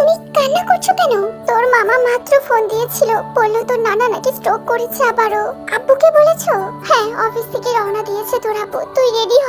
তুমি কান্না করছ কেন? তোর মামা মাত্র ফোন দিয়েছিল, বলল তোর নানা নাকি স্ট্রোক করেছে আবারও। আব্বুকে বলেছ? হ্যাঁ অফিস থেকে রওনা দিয়েছে তোর আব্বু। তুই রেডি হ।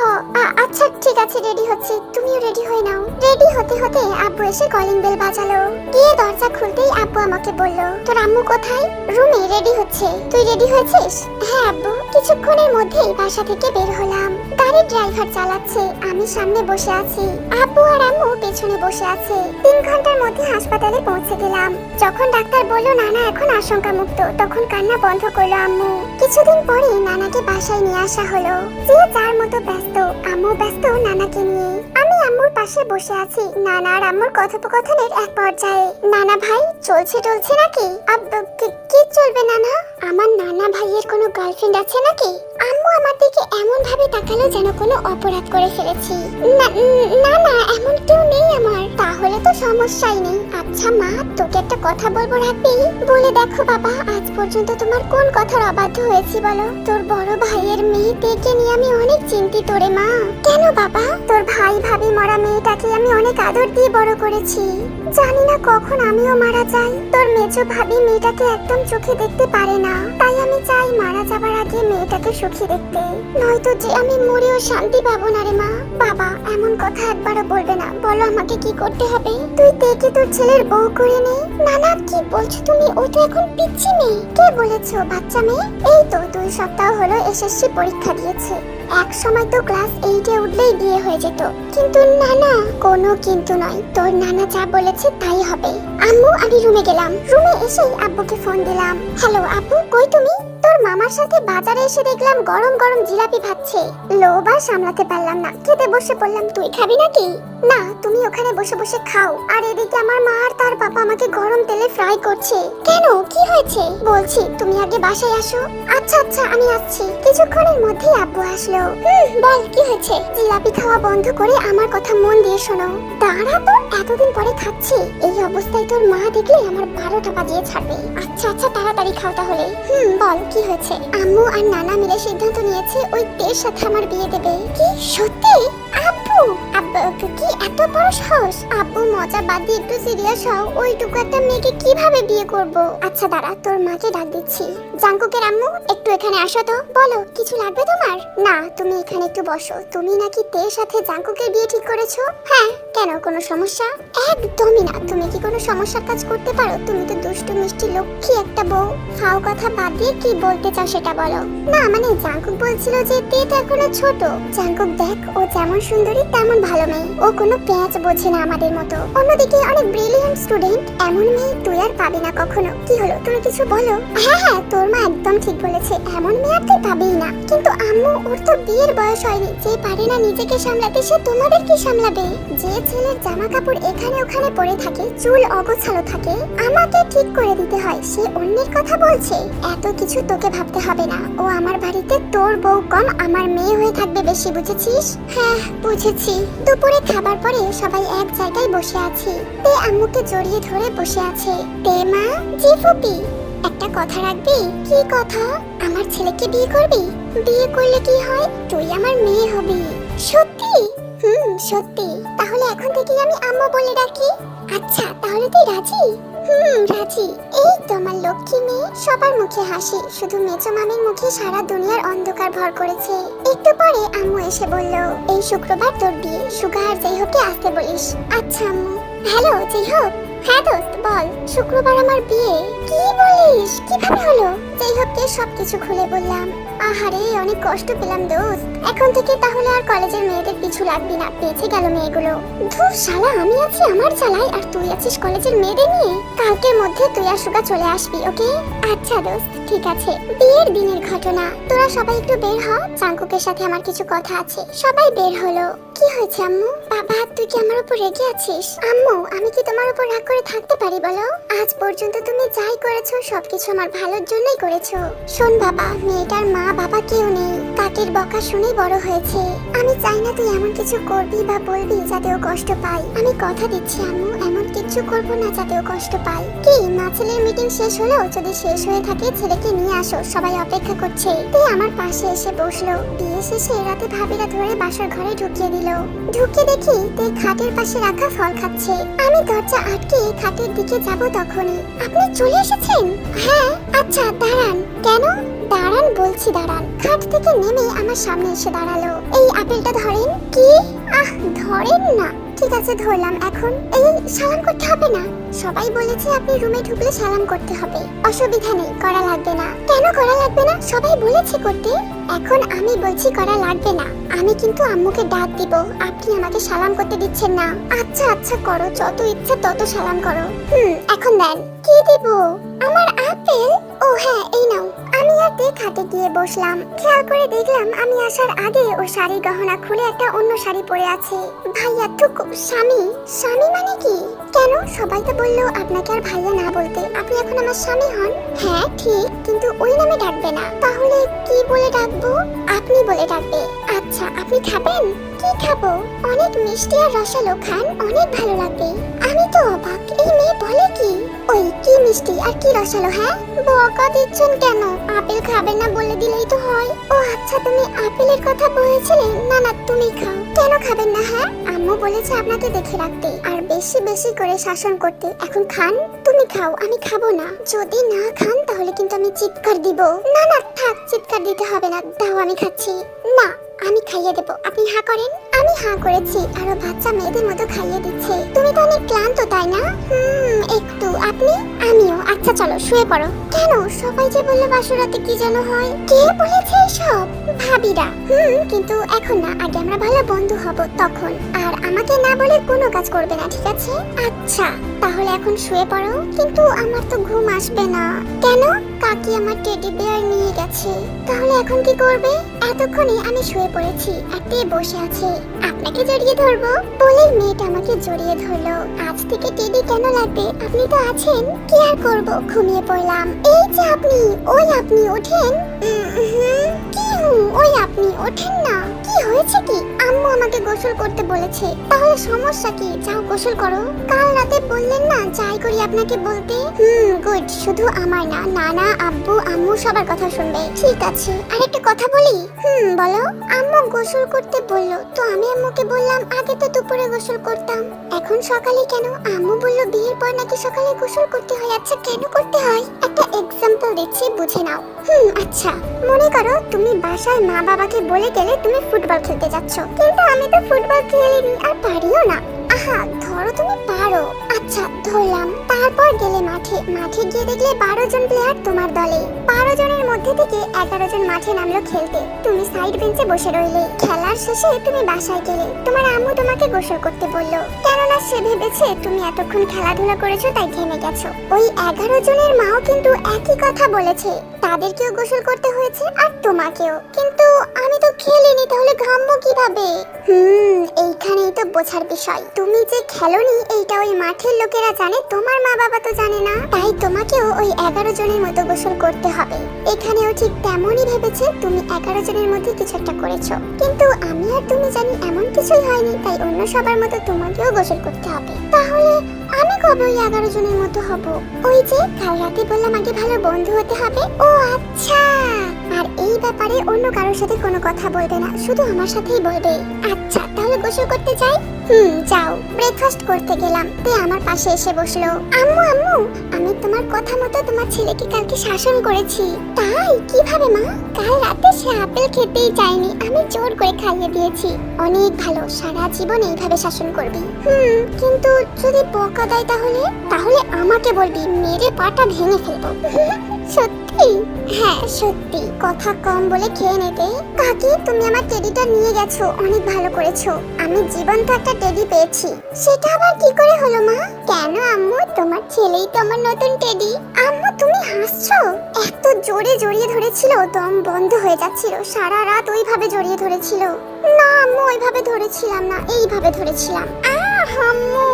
আচ্ছা ঠিক আছে রেডি হচ্ছি। তুমিও রেডি হয়ে নাও। রেডি হতে হতে আব্বু এসে কলিং বেল বাজালো। গিয়ে দরজা খুলতেই আব্বু আমাকে বলল, তোর আম্মু কোথায়? রুমে রেডি হচ্ছে। তুই রেডি হয়েছিস? হ্যাঁ আব্বু। কিছুক্ষণের মধ্যেই বাসা থেকে বের হলাম। গাড়ির ড্রাইভার চালাচ্ছে। আমি সামনে বসে আছি। আব্বু আর আম্মু পেছনে বসে আছে। তিন ঘণ্টার মধ্যে হাসপাতালে পৌঁছে গেলাম। যখন ডাক্তার বলল, নানা এখন আশঙ্কা মুক্ত তখন কান্না বন্ধ করল আম্মু। কিছুদিন পরে নানাকে বাসায় নিয়ে আসা হলো। যে যার মতো ব্যস্ত, আম্মু ব্যস্ত নানাকে নিয়ে। আমি আম্মুর পাশে বসে আছি। নানা আর আম্মুর কথোপকথনের এক পর্যায়ে। নানা ভাই, চলছে টলছে নাকি? কি- চলবে নানা? আমার নানা ভাইয়ের কোনো গার্লফ্রেন্ড আছে নাকি? আম্মু আমার দিকে এমন তাকালো যেন কোনো অপরাধ করে ফেলেছি। না না এমন কেউ নেই আমার। তাহলে তো সমস্যাই নেই। আচ্ছা মা, তোকে একটা কথা বলব রাখবি? বলে দেখো বাবা, আজ পর্যন্ত তোমার কোন কথার অবাধ্য হয়েছি বলো? তোর বড় ভাইয়ের মেয়েটাকে নিয়ে আমি অনেক চিন্তিত রে মা। কেন বাবা? তোর ভাই ভাবি মরা মেয়েটাকে আমি অনেক আদর দিয়ে বড় করেছি। জানি না কখন আমিও মারা যাই। তোর মেজো ভাবি মেয়েটাকে একদম চোখে দেখতে পারে না। তাই আমি চাই মারা যাবার আগে মেয়েটাকে সুখী দেখতে। নয়তো যে আমি মরেও শান্তি পাবো না রে মা। বাবা, এমন কথা একবারও বলবে না। বলো আমাকে কি করতে হবে? তুই দেখে তোর ছেলের বউ করে নে। না না কি বলছো তুমি? ও তো এখন পিচ্ছি মেয়ে। কে বলেছ বাচ্চা মেয়ে? এই তো দুই সপ্তাহ হলো এসএসসি পরীক্ষা দিয়েছে। এক সময় তো ক্লাস এইটে উঠলেই বিয়ে হয়ে যেত। কিন্তু না না কোনো কিন্তু নয়। তোর নানা যা বলেছে তাই হবে। আম্মু, আমি রুমে গেলাম। রুমে এসেই আব্বুকে ফোন দিলাম। হ্যালো আব্বু, কই তুমি? তোর মামার সাথে বাজারে এসে দেখলাম গরম গরম জিলাপি ভাজছে। আর সামলাতে পারলাম না। খেতে বসে পড়লাম, তুই খাবি নাকি? না, তুমি ওখানে বসে বসে খাও। আর এদিকে আমার মা আর তার বাবা আমাকে গরম তেলে ফ্রাই করছে। কেন? কি হয়েছে? বলছি, তুমি আগে বাসায় আসো। আচ্ছা আচ্ছা আমি আসছি। কিছুক্ষণের মধ্যেই আব্বু আসলো। হুম বল, কি হয়েছে? জিলাপি খাওয়া বন্ধ করে আমার কথা মন দিয়ে শোনো। দাঁড়া তো, এতদিন পরে খাচ্ছি। এই অবস্থায় তোর মা দেখলে আমার বারোটা বাজিয়ে ছাড়বে। আচ্ছা আচ্ছা তাড়াতাড়ি খাও তাহলে। হুম, বল, কি হয়েছে? আম্মু আর নানা মিলে সিদ্ধান্ত নিয়েছে ওই তের সাথে আমার বিয়ে দেবে। কি? সত্যি? আব্বু? আব্বু, কি এত বড় সাহস? আব্বু, মজা বাদ দিয়ে একটু সিরিয়াস হও। ওইটুকু একটা মেয়েকে কীভাবে বিয়ে করব? আচ্ছা দাঁড়া, তোর মাকে ডাক দিচ্ছি। জাঙ্কুকের আম্মু, একটু এখানে আসো তো। বলো, কিছু লাগবে তোমার? না, তুমি এখানে একটু বসো। তুমি নাকি তের সাথে জাঙ্কুকের বিয়ে ঠিক করেছ? হ্যাঁ কেন, কোনো সমস্যা? একদমই না। তুমি কি কোনো সমস্যার কাজ করতে পারো? তুমি তো দুষ্টু, মিষ্টি লক্ষ্মী একটা বউ। ফাও কথা বাদ দিয়ে কি বলতে চাও সেটা বলো। না মানে জাঙ্কুক বলছিল যে তো এখনও ছোট। জাঙ্কুক, দেখ, ও যেমন সুন্দরী, তেমন ভালো মেয়ে। ও কোনো পেঁয়াজ বোঝে না আমাদের মতো। অন্যদিকে অনেক ব্রিলিয়ান্ট স্টুডেন্ট এমন মেয়ে তুই আর পাবি না কখনো। কি হলো, তুমি কিছু বলো? হ্যাঁ হ্যাঁ তোর মা একদম ঠিক বলেছে। এমন মেয়ে আর তুই পাবিই না। কিন্তু আম্মু, ওর তো বিয়ের বয়স হয়নি। যে পারে না নিজেকে সামলাতে, সে তোমাদের কি সামলাবে? যে ছেলের জামা কাপড় এখানে ওখানে পরে থাকে, চুল অগোছালো থাকে, আমাকে ঠিক করে দিতে হয়, সে অন্যের কথা বলছে। এত কিছু তোকে ভাবতে হবে না। ও আমার বাড়িতে তোর বউ কম, আমার মেয়ে হয়ে থাকবে বেশি, বুঝেছিস? হ্যাঁ বুঝেছি। দুপুরে খাবার পরে সবাই এক জায়গায় বসে আছি। তে আম্মুকে জড়িয়ে ধরে বসে আছে। তে মা, জি ফুপি, একটা কথা রাখবি? কি কথা? আমার ছেলেকে বিয়ে করবি? বিয়ে করলে কি হয়? তুই আমার মেয়ে হবি। সত্যি? হুম, সত্যি। তাহলে এখন থেকে আমি আম্মু বলে ডাকি আচ্ছা তাহলে তুই রাজি? হুম, রাজি। এই তো আমার লক্ষ্মী মেয়ে। সবার মুখে হাসি। শুধু মেজো মামির মুখে সারা দুনিয়ার অন্ধকার ভর করেছে। একটু পরে আম্মু এসে বলল, এই শুক্রবার তোর বিয়ে। সুগা আর হোককে আসতে বলিস। আচ্ছা আম্মু। হ্যালো, যাই হোক। হ্যাঁ দোস্ত, বল। শুক্রবার আমার বিয়ে। কি বলিস? কীভাবে হলো? যেই হোককে সবকিছু খুলে বললাম। আহারে, অনেক কষ্ট পেলাম দোস্ত। এখন থেকে তাহলে আর কলেজের মেয়েদের পিছু লাগবি না। বেঁচে গেল মেয়েগুলো। ধুর শালা, আমি আছি আমার জ্বালায়, আর তুই আছিস কলেজের মেয়েদের নিয়ে? কালকের মধ্যে তুই আর সুগা চলে আসবি, ওকে? আচ্ছা দোস্ত, ঠিক আছে। বিয়ের দিনের ঘটনা। তোরা সবাই একটু বের হ। চাঙ্কুকের সাথে আমার কিছু কথা আছে। সবাই বের হলো। কি হয়েছে, আম্মু? বাবা, তুই কি আমার উপর রেগে আছিস? আম্মু, আমি কি তোমার উপর রাগ করে থাকতে পারি বলো? আজ পর্যন্ত তুমি যাই করেছ, সবকিছু আমার ভালোর জন্যই করেছ। শোন বাবা, মেয়েটার মা বাবা কেউ নেই। কাকের বকা শুনে বড় হয়েছে। আমি চাই না তুই এমন কিছু করবি বা বলবি যাতে ও কষ্ট পায়। আমি কথা দিচ্ছি আম্মু, এমন কিচ্ছু করব না যাতে ও কষ্ট পায় কি, মা ছেলের মিটিং শেষ হলো যদি শেষ হয়ে থাকে, ছেলেকে নিয়ে আসো, সবাই অপেক্ষা করছে। তে আমার পাশে এসে বসল। বিয়ে শেষে রাতে ভাবিরা ধরে বাসার ঘরে ঢুকিয়ে দিল। ঢুকে দেখি তে খাটের পাশে রাখা ফল খাচ্ছে। আমি দরজা আটকে খাটের দিকে যাব তখনই। আপনি চলে এসেছেন? হ্যাঁ। আচ্ছা দাঁড়ান। কেন? দাঁড়ান বলছি, দাঁড়ান। খাট থেকে নেমে আমার সামনে এসে দাঁড়াল। এই আপেলটা ধরেন? কি? আহ, ধরেন না। ঠিক আছে, ধরলাম। এখন এই সালাম করতে হবে না। সবাই বলেছে আপনি রুমে ঢুকলে সালাম করতে হবে। অসুবিধা নেই, করা লাগবে না। কেন করা লাগবে না? সবাই বলেছে করতে। এখন আমি বলছি করা লাগবে না। আমি কিন্তু আম্মুকে ডাক দিব। আপনি আমাকে সালাম করতে দিচ্ছেন না। আচ্ছা আচ্ছা করো। যত ইচ্ছা তত সালাম করো। হুম, এখন দেন। কি দিব? আমার আপেল? ও হ্যাঁ এই নাও। একটি খাটে গিয়ে বসলাম। খেয়াল করে দেখলাম আমি আসার আগে ও শাড়ি গহনা খুলে একটা অন্য শাড়ি পরে আছে। ভাইয়া, টুকু, স্বামী স্বামী মানে কি? কেন? সবাই তো বলল আপনাকে আর ভাইয়া না বলতে। আপনি এখন আমার স্বামী হন? হ্যাঁ ঠিক, কিন্তু ওই নামে ডাকবে না। তাহলে কি বলে ডাকবো? আপনি বলে ডাকবে। আচ্ছা আপনি খাবেন? কি খাব? অনেক মিষ্টি আর রসালো খান, অনেক ভালো লাগবে। আমি তো অবাক, এই মেয়ে বলে কি? ওই, কি মিষ্টি আর কি রসালো হ্যাঁ? বকা দিচ্ছেন কেন? আপেল খাবে না বলে দিলেই তো হয়। ও আচ্ছা তুমি আপেলের কথা বলেছিলে? না না, তুমি খাও। কেন খাবেন না হ্যাঁ? আম্মু বলেছে আপনাকে দেখে রাখতে, আর বেশি বেশি করে শাসন করতে। এখন খান, তুমি খাও, আমি খাব না। যদি না খান, তাহলে কিন্তু চিৎকার দিব। না না, থাক, চিৎকার দিতে হবে না। দাও, আমি খাচ্ছি। না আমি খাইয়ে দেবো। আপনি হা করেন। আমি হা করেছি, আরও বাচ্চা মেয়েদের মতো খাইয়ে দিচ্ছে। তুমি তো অনেক ক্লান্ত, তাই না? হুম, একটু। আপনি? আমিও। আচ্ছা চলো, শুয়ে পড়ো। কেন? সবাই যে বলল বাসরাতে কি যেন হয়। কে বলেছে সব ভাবিরা। হুম, কিন্তু এখন না। আগে আমরা ভালো বন্ধু হব তখন। আর আমাকে না বলে কোনো কাজ করবে না, ঠিক আছে? আচ্ছা তাহলে এখন শুয়ে পড়ো। কিন্তু আমার তো ঘুম আসবে না। কেন? কাকি আমার টেডি বেয়ার নিয়ে গেছে। তাহলে এখন কি করবে? এতক্ষণে আমি শুয়ে পড়েছি। আর বসে আছে। আপনাকে জড়িয়ে ধরবো? বলে মেয়েটা আমাকে জড়িয়ে ধরলো। আজ থেকে টেডি কেন লাগবে? আপনি তো আছেন। কি আর করব? ঘুমিয়ে পড়লাম। এই যে আপনি ওই আপনি ওঠেন। কি হুম, ওই আপনি ওঠেন না। হয়েছে কি? আম্মু আমাকে গোসল করতে বলেছে। তাহলে সমস্যা কি? যাও গোসল করো। কাল রাতে বললেন না, যাই করি আপনাকে বলতে? হুম গুড শুধু আমার না, নানা, আব্বু, আম্মু সবার কথা শুনবে। ঠিক আছে। আর একটা কথা বলি? হুম, বলো। আম্মু গোসল করতে বলল, তো আমি আম্মুকে বললাম, আগে তো দুপুরে গোসল করতাম। এখন সকালে কেন? আম্মু বলল, বিয়ের পর নাকি সকালে গোসল করতে হয়? আচ্ছা কেন করতে হয়? একটা এক্সাম্পল দিচ্ছি, বুঝে নাও। হুম আচ্ছা। মনে করো, তুমি বাসায় মা বাবাকে বলে গেলে তুমি ফুটবল খেলতে যাচ্ছ। কিন্তু আমি তো ফুটবল খেলিনি আর পারিও না। আহা, ধরো তুমি পারো। আচ্ছা ধরলাম। তারপর গেলে মাঠে। মাঠে গিয়ে দেখলে বারো জন প্লেয়ার তোমার দলে। বারো জনের মধ্যে থেকে এগারো জন মাঠে নামলো খেলতে। তুমি সাইড বেঞ্চে বসে রইলে। খেলার শেষে তুমি বাসায় গেলে। তোমার আম্মু তোমাকে গোসল করতে বলল, কেননা সে ভেবেছে তুমি এতক্ষণ খেলাধুলা করেছ, তাই ঘেমে গেছো। ওই এগারো জনের মাও কিন্তু একই কথা বলেছে। তাদেরকেও গোসল করতে হয়েছে আর তোমাকেও। কিন্তু খেলিনি তাহলে ঘামবো কীভাবে? হুম, এইখানেই তো বোঝার বিষয়। তুমি যে খেলোনি, এইটা ওই মাঠের লোকেরা জানে, তোমার মা বাবা তো জানে না। তাই তোমাকেও ওই এগারো জনের মতো গোসল করতে হবে। এখানেও ঠিক তেমনই ভেবেছে, তুমি এগারো জনের মধ্যে কিছু একটা করেছ। কিন্তু আমি আর তুমি জানি এমন কিছুই হয়নি, তাই অন্য সবার মতো তোমাকেও গোসল করতে হবে। তাহলে আমি কবে ওই এগারো জনের মতো হব? ওই যে, কাল রাতে বললাম আগে ভালো বন্ধু হতে হবে। ও ব্যাপারে অন্য কারোর সাথে কোনো কথা বলবে না, শুধু আমার সাথেই বলবে। আচ্ছা তাহলে গোসল করতে যাই? হুম, যাও। ব্রেকফাস্ট করতে গেলাম, তে আমার পাশে এসে বসল। আম্মু আম্মু, আমি তোমার কথা মতো তোমার ছেলেকে কালকে শাসন করেছি। তাই? কীভাবে, মা? কাল রাতে সে আপেল খেতেই চায়নি আমি জোর করে খাইয়ে দিয়েছি। অনেক ভালো, সারা জীবন এইভাবে শাসন করবি। হুম, কিন্তু যদি বকা দেয় তাহলে? তাহলে আমাকে বলবি, মেরে পাটা ভেঙে ফেলব। সত্যি? হ্যাঁ সত্যি। কথা কম বলে খেয়ে নেবে কাকি, তুমি আমার টেডিটা নিয়ে গেছো। অনেক ভালো করেছ। আমি জীবন্ত একটা টেডি পেয়েছি। সেটা আবার কি করে হলো মা? কেন আম্মু? তোমার ছেলেই তো আমার নতুন টেডি আম্মু, তুমি হাসছো? এত জোরে জড়িয়ে ধরেছিল, দম বন্ধ হয়ে যাচ্ছিল। সারা রাত ওইভাবে জড়িয়ে ধরেছিল। না, আম্মু, ওইভাবে ধরেছিলাম না। এইভাবে ধরেছিলাম। আহ, আম্মু!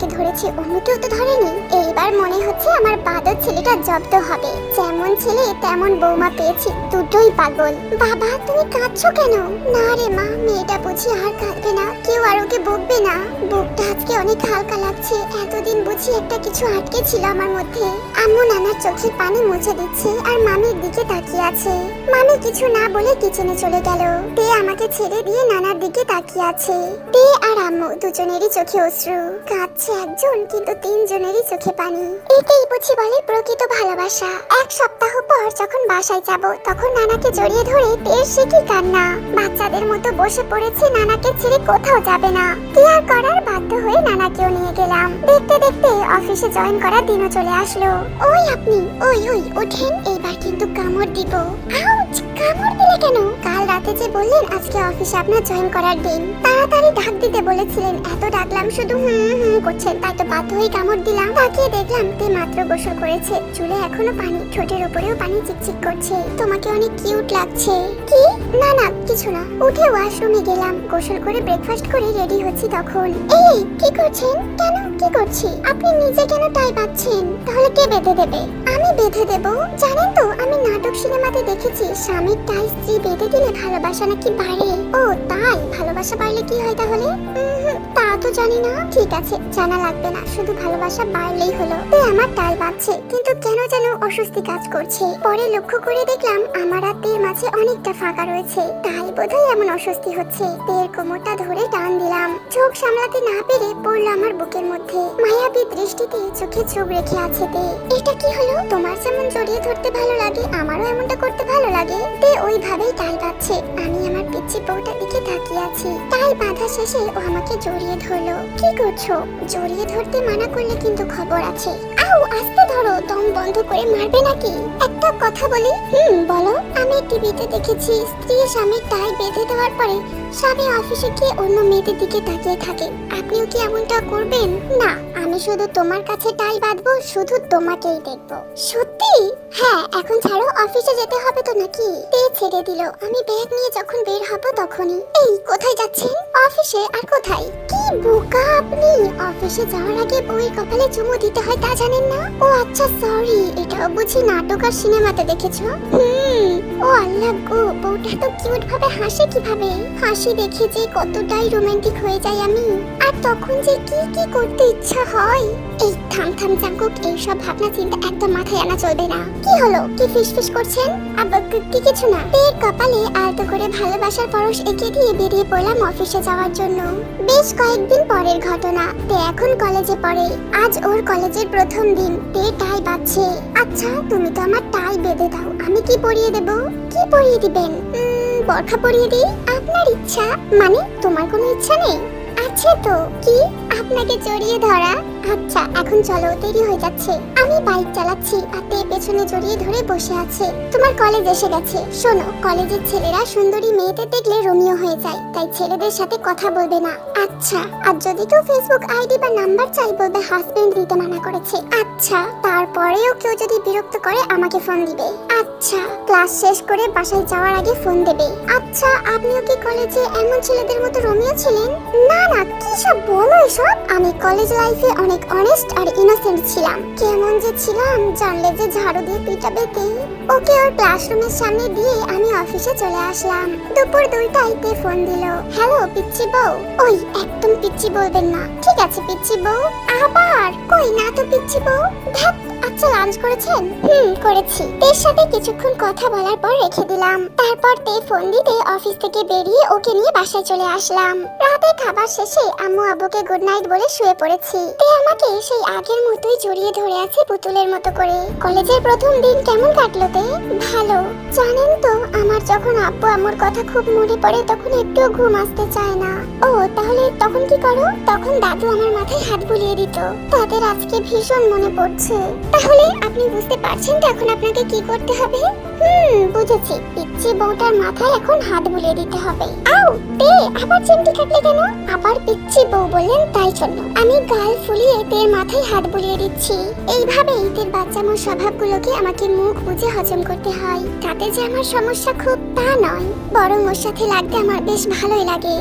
আমাকে ধরেছে অন্য কেউ তো ধরেনি। এইবার মনে হচ্ছে আমার বাদর ছেলেটা জব্দ হবে। যেমন ছেলে, তেমন বৌমা পেয়েছি, দুটোই পাগল। বাবা, তুমি কাঁদছো কেন? না রে মা, মেয়েটা বুঝি আর কাঁদবে না, কেউ আর ওকে বকবে না। বুকটা আজকে অনেক হালকা লাগছে, এতদিন বুঝি একটা কিছু আটকে ছিল আমার মধ্যে। আম্মু নানার চোখের পানি মুছে দিচ্ছে আর মামির দিকে তাকিয়ে আছে। মামি কিছু না বলে কিচেনে চলে গেল। তে আমাকে ছেড়ে দিয়ে নানার দিকে তাকিয়ে আছে। তে আর আম্মু দুজনেরই চোখে অশ্রু। কাঁদছে একজন, কিন্তু তিনজনেরই চোখে পানি। এটাই বুঝি বলে প্রকৃত ভালোবাসা। এক সপ্তাহ পর যখন বাসায় যাব, তখন নানাকে জড়িয়ে ধরে তের সে কি কান্না। বাচ্চাদের মতো বসে পড়েছে, নানাকে ছেড়ে কোথাও যাবে না। কি আর করার, বাধ্য হয়ে নানাকেও নিয়ে গেলাম। দেখতে দেখতে অফিসে জয়েন করার দিনও চলে আসলো। ওই আপনি, ওই ওই, ওঠেন, এইবার কিন্তু কামড় দিব। আউচ, কামড় দিলে রাতে যে বললেন, আজকে অফিসে আপনার জয়েন করার দিন। তাড়াতাড়ি ডাক দিতে বলেছিলেন, এত ডাকলাম শুধু হুম হুম করছেন তাই তো বাধ্য হয়ে কামড় দিলাম। তাকিয়ে দেখলাম, তে মাত্র গোসল করেছে, চুলে এখনও পানি, ঠোঁটের উপরেও পানি চিকচিক করছে। তোমাকে অনেক কিউট লাগছে। কি? না না, কিছু না। উঠে ওয়াশরুমে গেলাম, গোসল করে ব্রেকফাস্ট করে রেডি হচ্ছি তখন। এই কি করছেন? কেন? কি করছি? আপনি নিজে কেন টাই পাচ্ছেন তাহলে কে বেঁধে দেবে? আমি বেঁধে দেব? জানেন তো আমি সিনেমাতে দেখেছি, স্বামীর টাই স্ত্রী বেঁধে দিলে ভালোবাসা নাকি বাড়ে? ও, তাই? ভালোবাসা বাড়লে কি হয় তাহলে? তা তো জানি না। ঠিক আছে, জানা লাগবে না। শুধু ভালোবাসা বাড়লেই হলো। আমার বাঁধছে। কিন্তু কেন যেন অস্বস্তি কাজ করছে। পরে লক্ষ্য করে দেখলাম, আমার আর তের মাঝে অনেকটা ফাঁকা রয়েছে। তাই বোধহয় এমন অস্বস্তি হচ্ছে। তের কোমরটা ধরে টান দিলাম। চোখ সামলাতে না পেরে পড়ল আমার বুকের মধ্যে। মায়াবী দৃষ্টিতে চোখে চোখ রেখে আছে তে। এটা কি হলো? তোমার যেমন জড়িয়ে ধরতে ভালো লাগে আমারও এমনটা করতে ভালো লাগে তে ওইভাবেই টাই বাঁধছে। আমি আমার পিচ্ছি বউটার দিকে তাকিয়ে আছি। টাই বাঁধা শেষে ও আমাকে জড়িয়ে ধরলো। কি করছ? জড়িয়ে ধরতে মানা করলে কিন্তু খবর আছে। আউ, আস্তে ধরো, দম বন্ধ করে মারবে নাকি? একটা কথা বলি। হুম, বলো। আমি টিভিতে দেখেছি, স্ত্রী স্বামীর টাই বেঁধে দেওয়ার পরে স্বামী অফিসে গিয়ে অন্য মেয়েদের দিকে তাকিয়ে থাকে। আপনিও কি এমনটা করবেন? না। আমি শুধু তোমার কাছে টাই বাঁধবো, শুধু তোমাকেই দেখব। সত্যি? হ্যাঁ এখন ছাড়ো, অফিসে যেতে হবে তো নাকি? তে ছেড়ে দিল। আমি ব্যাগ নিয়ে যখন বের হব তখনই। এই, কোথায় যাচ্ছেন? অফিসে? আর কোথায়? কি বোকা আপনি? অফিসে যাওয়ার আগে বউয়ের কপালে চুমু দিতে হয় তা জানেন না? ও আচ্ছা সরি এটাও বুঝি নাটক আর সিনেমাতে দেখেছ? হুম, ও আল্লাহ গো, বউটা তো কিউট ভাবে হাসে কীভাবে? হাসি দেখে যে কতটাই রোমান্টিক হয়ে যাই আমি। আর তখন যে কি কি করতে ইচ্ছা হয়? এই থাম থাম জাঙ্কুক এইসব ভাবনা চিন্তা একদম মাথায় আনা চলবে না। কি হলো? কি ফিসফিস করছেন? আব্বা কি- কিছু না। পেয়ের কপালে আলতো করে ভালোবাসার পরশ এঁকে দিয়ে বেরিয়ে পড়লাম অফিসে যাওয়ার জন্য। বেশ কয়েকদিন পরের ঘটনা। তে এখন কলেজে পড়ে। আজ ওর কলেজের প্রথম দিন। তে টাই বাজছে। আচ্ছা তুমি তো আমার টাই বেঁধে দাও। আমি কি পরিয়ে দেব? কি পরিয়ে দিবেন? বরখা পরিয়ে দিই? আপনার ইচ্ছা। মানে তোমার কোনো ইচ্ছা নেই? আছে তো? কি? আপনাকে জড়িয়ে ধরা? আচ্ছা এখন চলো, দেরি হয়ে যাচ্ছে। আমি বাইক চালাচ্ছি, আর তে পেছনে জড়িয়ে ধরে বসে আছে। তোমার কলেজ এসে গেছে। শোনো কলেজের ছেলেরা সুন্দরী মেয়েদের দেখলে রোমিও হয়ে যায়, তাই ছেলেদের সাথে কথা বলবে না। আচ্ছা আর যদি কেউ ফেসবুক আইডি বা নাম্বার চাই বলবে হাজবেন্ড দিতে মানা করেছে। আচ্ছা তারপরেও কেউ যদি বিরক্ত করে, আমাকে ফোন দিবে। আচ্ছা ক্লাস শেষ করে বাসায় যাওয়ার আগে ফোন দেবে। আচ্ছা আপনিও কি কলেজে এমন ছেলেদের মতো রোমিও ছিলেন? না না, কি সব বলো এসব? আমি কলেজ লাইফে অনেক অনেস্ট আর ইনোসেন্ট ছিলাম। কেমন যে ছিলাম জানলে যে ঝাড়ু দিয়ে পিটাবে তে ওকে ওর ক্লাসরুমের সামনে দিয়ে আমি অফিসে চলে আসলাম। দুপুর দুইটায় তে ফোন দিল হ্যালো পিচ্ছি বউ। ওই একদম পিচ্ছি বলবেন না। ঠিক আছে পিচ্ছি বউ। আবার? কই না তো পিচ্ছি বউ। ধ্যাৎ, আচ্ছা লাঞ্চ করেছেন? হুম করেছি। তের সাথে কিছুক্ষণ কথা বলার পর রেখে দিলাম। তারপর তে ফোন দিতে অফিস থেকে বেরিয়ে ওকে নিয়ে বাসায় চলে আসলাম। রাতে খাবার শেষে আম্মু আব্বুকে গুড নাইট বলে শুয়ে পড়েছি। তে আমাকে সেই আগের মতোই জড়িয়ে ধরে আছে পুতুলের মতো করে। কলেজের প্রথম দিন কেমন কাটলো তে? ভালো। জানেন তো, আমার যখন আব্বু আম্মুর কথা খুব মনে পড়ে, তখন একটুও ঘুম আসতে চায় না। ও, তাহলে তখন কি করো? তখন দাদু আমার মাথায় হাত বুলিয়ে দিত। তাদের আজকে ভীষণ মনে পড়ছে। তাহলে আপনি বুঝতে পারছেন তো এখন আপনাকে কি করতে হবে? হুম, বুঝেছি। পিচ্ছি বউটার মাথায় এখন হাত বুলিয়ে দিতে হবে। আউ, তে, আবার চিমটি কাটলে কেন? আবার পিচ্ছি বউ বললেন তাই জন্য। আমি গাল ফুলিয়ে তের মাথায় হাত বুলিয়ে দিচ্ছি। এইভাবে ঈদের বাচ্চামো স্বভাবগুলোকে আমাকে মুখ বুঝে হজম করতে হয়। তাতে যে আমার সমস্যা খুব তা নয়। বরং ওর সাথে লাগতে আমার বেশ ভালোই লাগে।